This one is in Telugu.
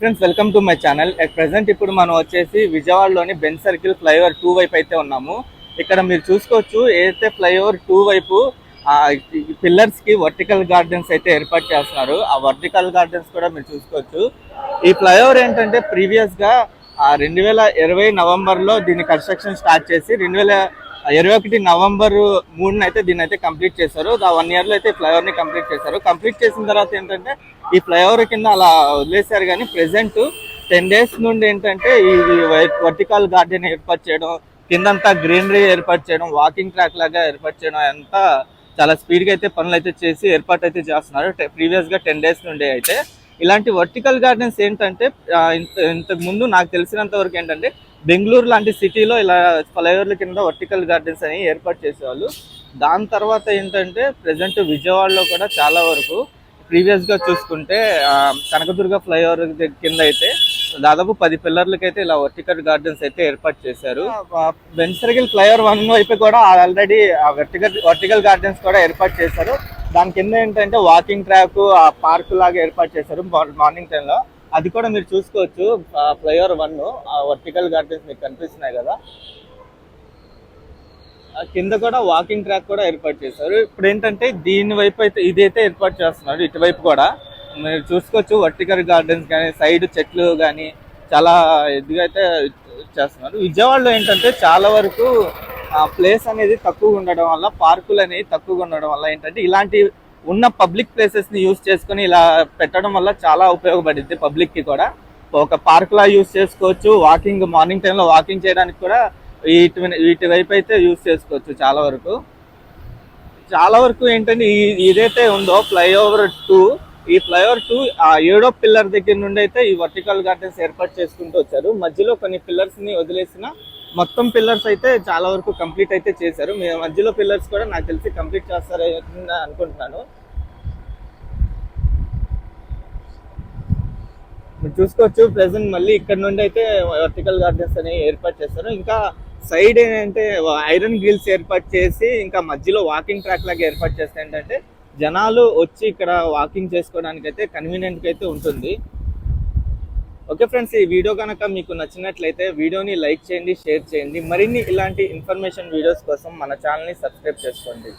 Friends welcome to my channel at present ఇప్పుడు మనం వచ్చేసి విజయవాడలోని బెన్ సర్కిల్ ఫ్లైఓవర్ టూ వైపు అయితే ఉన్నాము. ఇక్కడ మీరు చూసుకోవచ్చు ఏదైతే ఫ్లైఓవర్ టూ వైపు పిల్లర్స్కి వర్టికల్ గార్డెన్స్ అయితే ఏర్పాటు చేస్తున్నారు. ఆ వర్టికల్ గార్డెన్స్ కూడా మీరు చూసుకోవచ్చు. ఈ ఫ్లైఓవర్ ఏంటంటే ప్రీవియస్గా రెండు వేల ఇరవై నవంబర్లో దీన్ని కన్స్ట్రక్షన్ స్టార్ట్ చేసి రెండు వేల ఇరవై ఒకటి నవంబర్ మూడున అయితే దీన్ని అయితే కంప్లీట్ చేశారు. ఆ వన్ ఇయర్లో అయితే ఫ్లైఓవర్ని కంప్లీట్ చేశారు. కంప్లీట్ చేసిన తర్వాత ఏంటంటే ఈ ఫ్లైఓవర్ కింద అలా వదిలేశారు కానీ ప్రెసెంట్ టెన్ డేస్ నుండి ఏంటంటే ఈ వర్టికల్ గార్డెన్ ఏర్పాటు చేయడం కిందంతా గ్రీనరీ ఏర్పాటు చేయడం వాకింగ్ ట్రాక్ లాగా ఏర్పాటు చేయడం అంతా చాలా స్పీడ్గా అయితే పనులు అయితే చేసి ఏర్పాటు అయితే చేస్తున్నారు. ప్రీవియస్గా టెన్ డేస్ నుండి అయితే. ఇలాంటి వర్టికల్ గార్డెన్స్ ఏంటంటే ఇంత- ఇంతకు ముందు నాకు తెలిసినంత వరకు ఏంటంటే బెంగళూరు లాంటి సిటీలో ఇలా ఫ్లైఓవర్ల కింద వర్టికల్ గార్డెన్స్ అని ఏర్పాటు చేసేవాళ్ళు. దాని తర్వాత ఏంటంటే ప్రజెంట్ విజయవాడలో కూడా చాలా వరకు ప్రీవియస్గా చూసుకుంటే కనకదుర్గ ఫ్లైఓవర్ కింద అయితే దాదాపు పది పిల్లర్లకైతే ఇలా వర్టికల్ గార్డెన్స్ అయితే ఏర్పాటు చేశారు. బెన్ సర్కిల్ ఫ్లైఓవర్ వన్ వైపు కూడా ఆల్రెడీ వర్టికల్ వర్టికల్ గార్డెన్స్ కూడా ఏర్పాటు చేశారు. దాని కింద ఏంటంటే వాకింగ్ ట్రాక్ ఆ పార్క్ లాగా ఏర్పాటు చేశారు మార్నింగ్ టైంలో. అది కూడా మీరు చూసుకోవచ్చు ఫ్లైఓవర్ వన్ ఆ వర్టికల్ గార్డెన్స్ మీకు కనిపిస్తున్నాయి కదా. కింద కూడా వాకింగ్ ట్రాక్ కూడా ఏర్పాటు చేశారు. ఇప్పుడు ఏంటంటే దీని వైపు అయితే ఇదైతే ఏర్పాటు చేస్తున్నారు ఇటువైపు కూడా. మీరు చూసుకోవచ్చు వర్టికల్ గార్డెన్స్ కానీ సైడ్ చెట్లు కానీ చాలా ఇదిగా అయితే చేస్తున్నారు. విజయవాడలో ఏంటంటే చాలా వరకు ఆ ప్లేస్ అనేది తక్కువగా ఉండడం వల్ల పార్కులు అనేవి తక్కువగా ఉండడం వల్ల ఏంటంటే ఇలాంటి ఉన్న పబ్లిక్ ప్లేసెస్ని యూజ్ చేసుకొని ఇలా పెట్టడం వల్ల చాలా ఉపయోగపడింది పబ్లిక్కి కూడా. ఒక పార్క్లా యూజ్ చేసుకోవచ్చు వాకింగ్ మార్నింగ్ టైంలో వాకింగ్ చేయడానికి కూడా వీటి వీటి వైపు అయితే యూజ్ చేసుకోవచ్చు చాలా వరకు. చాలా వరకు ఏంటంటే ఈ- ఇదైతే ఉందో ఫ్లైఓవర్ టూ ఈ ఫ్లైఓవర్ టూ ఆ ఏడో పిల్లర్ దగ్గర నుండి అయితే ఈ వర్టికల్ గార్డెన్స్ ఏర్పాటు చేసుకుంటూ వచ్చారు. మధ్యలో కొన్ని పిల్లర్స్ని వదిలేసిన మొత్తం పిల్లర్స్ అయితే చాలా వరకు కంప్లీట్ అయితే చేశారు. మీ మధ్యలో పిల్లర్స్ కూడా నాకు తెలిసి కంప్లీట్ చేస్తారని అనుకుంటున్నాను. మీరు చూసుకోవచ్చు ప్రెసెంట్ మళ్ళీ ఇక్కడ నుండి అయితే వర్టికల్ గార్డెన్స్ అనేవి ఏర్పాటు చేస్తారు. ఇంకా సైడ్ ఏంటంటే ఐరన్ గ్రిల్స్ ఏర్పాటు చేసి ఇంకా మధ్యలో వాకింగ్ ట్రాక్ లాగా ఏర్పాటు చేస్తే ఏంటంటే జనాలు వచ్చి ఇక్కడ వాకింగ్ చేసుకోవడానికి అయితే కన్వీనియంట్ అయితే ఉంటుంది. ఓకే ఫ్రెండ్స్ ఈ వీడియో కనుక మీకు నచ్చినట్లయితే వీడియోని లైక్ చేయండి షేర్ చేయండి. మరిన్ని ఇలాంటి ఇన్ఫర్మేషన్ వీడియోస్ కోసం మన ఛానల్ని సబ్స్క్రైబ్ చేసుకోండి.